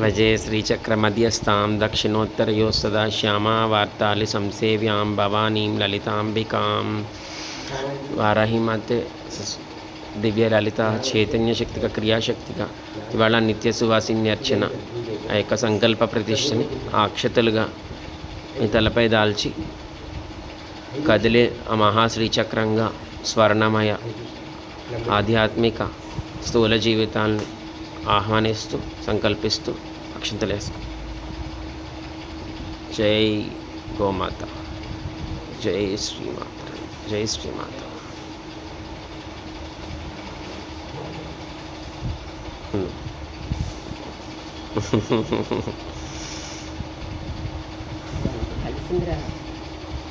వజే శ్రీచక్రమధ్యస్థాం దక్షిణోత్తరయో సదా శ్యామా వార్తాలి సంసేవ్యాం భవానీం లలితాంబికాం వారాహిమాతే దివ్య లలిత చైతన్య శక్తిక క్రియాశక్తిక ఇవాళ నిత్య సువాసిని అర్చన ఆ యొక్క సంకల్ప ప్రతిష్టని ఆ అక్షతలుగా తలపై దాల్చి కదిలే ఆ మహాశ్రీచక్రంగా స్వర్ణమయ ఆధ్యాత్మిక స్థూల జీవితాలను ఆహ్వానిస్తూ సంకల్పిస్తూ అక్షంతలేస్తూ. జై గోమాత. జై శ్రీమాత. జై శ్రీమాత.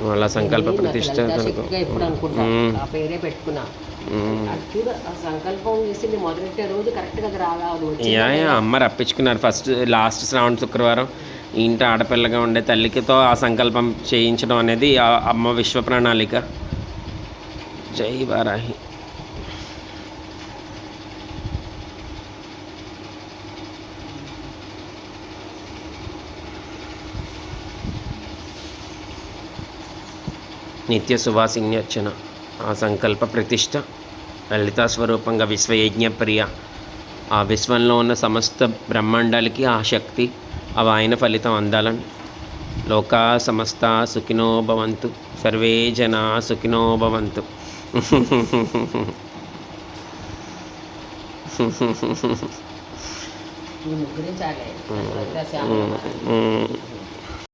వాళ్ళ సంకల్ప ప్రతిష్ట పేరే పెట్టుకున్నా. చూడ సంకల్పం మొదలెట్టే రోజు కరెక్ట్గా అది రాగా అమ్మ రప్పించుకున్నారు. ఫస్ట్ లాస్ట్ శ్రావణ శుక్రవారం ఇంటి ఆడపిల్లగా ఉండే తల్లికితో ఆ సంకల్పం చేయించడం అనేది అమ్మ విశ్వ ప్రణాళిక జై వారాహి. నిత్య సువాసిన్యర్చన ఆ సంకల్ప ప్రతిష్ట. లలితా స్వరూపంగా విశ్వయజ్ఞ ప్రియ. ఆ విశ్వంలో ఉన్న సమస్త బ్రహ్మాండాలకి ఆ శక్తి ఆ వాయన ఫలితం అందాలని. లోకా సమస్త సుఖినో భవంతు సర్వే జనా సుఖినో భవంతు.